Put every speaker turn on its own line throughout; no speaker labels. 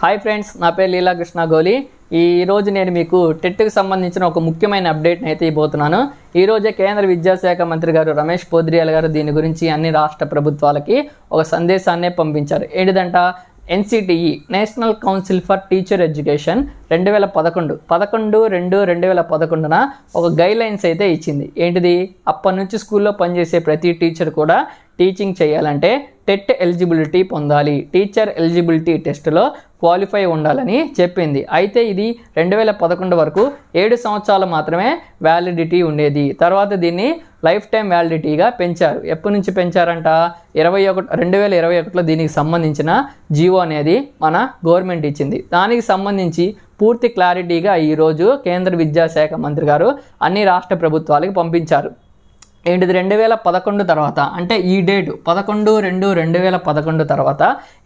Hi friends నా పేరు లీలాకృష్ణ గోలి. ఈరోజు నేను మీకు టెట్కి సంబంధించిన ఒక ముఖ్యమైన అప్డేట్ని అయితే ఇవ్వబోతున్నాను. ఈరోజే కేంద్ర విద్యాశాఖ మంత్రి గారు రమేష్ పోద్రియాల్ గారు దీని గురించి అన్ని రాష్ట్ర ప్రభుత్వాలకి ఒక సందేశాన్నే పంపించారు. ఏంటిదంట? NCTE national council for teacher education రెండు వేల పదకొండు. పదకొండు రెండు రెండు వేల పదకొండున ఒక గైడ్లైన్స్ అయితే ఇచ్చింది. ఏంటిది? అప్పటి నుంచి స్కూల్లో పనిచేసే ప్రతి టీచర్ కూడా టీచింగ్ చేయాలంటే టెట్ ఎలిజిబిలిటీ పొందాలి. టీచర్ ఎలిజిబిలిటీ టెస్టులో క్వాలిఫై ఉండాలని చెప్పింది. అయితే ఇది రెండు వేల పదకొండు వరకు ఏడు సంవత్సరాలు మాత్రమే వ్యాలిడిటీ ఉండేది. తర్వాత దీన్ని లైఫ్ టైం వ్యాలిడిటీగా పెంచారు. ఎప్పటి నుంచి పెంచారంట? ఇరవై ఒకటి రెండు వేల ఇరవై ఒకటిలో దీనికి సంబంధించిన జీవో అనేది మన గవర్నమెంట్ ఇచ్చింది. దానికి సంబంధించి పూర్తి క్లారిటీగా ఈరోజు కేంద్ర విద్యాశాఖ మంత్రి గారు అన్ని రాష్ట్ర ప్రభుత్వాలకు పంపించారు. ఏంటిది? రెండు వేల పదకొండు తర్వాత. అంటే ఈ డేటు పదకొండు రెండు రెండు వేల పదకొండు తర్వాత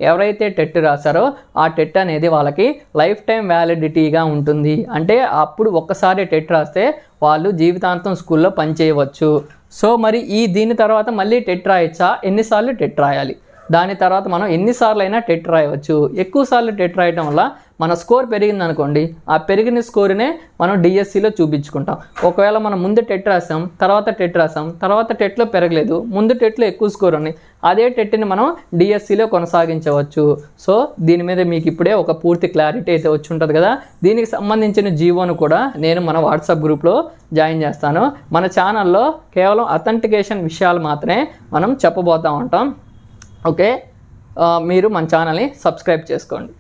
ఎవరైతే టెట్ రాశారో ఆ టెట్ అనేది వాళ్ళకి లైఫ్ టైం వ్యాలిడిటీగా ఉంటుంది. అంటే అప్పుడు ఒక్కసారి టెట్ రాస్తే వాళ్ళు జీవితాంతం స్కూల్లో పనిచేయవచ్చు. సో మరి ఈ దీని తర్వాత మళ్ళీ టెట్ రాయొచ్చా? ఎన్నిసార్లు టెట్ రాయాలి? దాని తర్వాత మనం ఎన్నిసార్లు అయినా టెట్ రాయవచ్చు. ఎక్కువ సార్లు టెట్ రాయటం వల్ల మన స్కోర్ పెరిగింది అనుకోండి ఆ పెరిగిన స్కోర్నే మనం డిఎస్సిలో చూపించుకుంటాం. ఒకవేళ మనం ముందు టెట్ రాసాం తర్వాత టెట్ రాసాం తర్వాత టెట్లో పెరగలేదు ముందు టెట్లో ఎక్కువ స్కోర్ ఉన్నాయి అదే టెట్ని మనం డిఎస్సిలో కొనసాగించవచ్చు. సో దీని మీద మీకు ఇప్పుడే ఒక పూర్తి క్లారిటీ అయితే వచ్చి ఉంటుంది కదా. దీనికి సంబంధించిన జీవోను కూడా నేను మన వాట్సాప్ గ్రూప్లో జాయిన్ చేస్తాను. మన ఛానల్లో కేవలం అథెంటికేషన్ విషయాలు మాత్రమే మనం చెప్పబోతూ ఉంటాం. ఓకే? మీరు మన ఛానల్ని సబ్స్క్రైబ్ చేసుకోండి.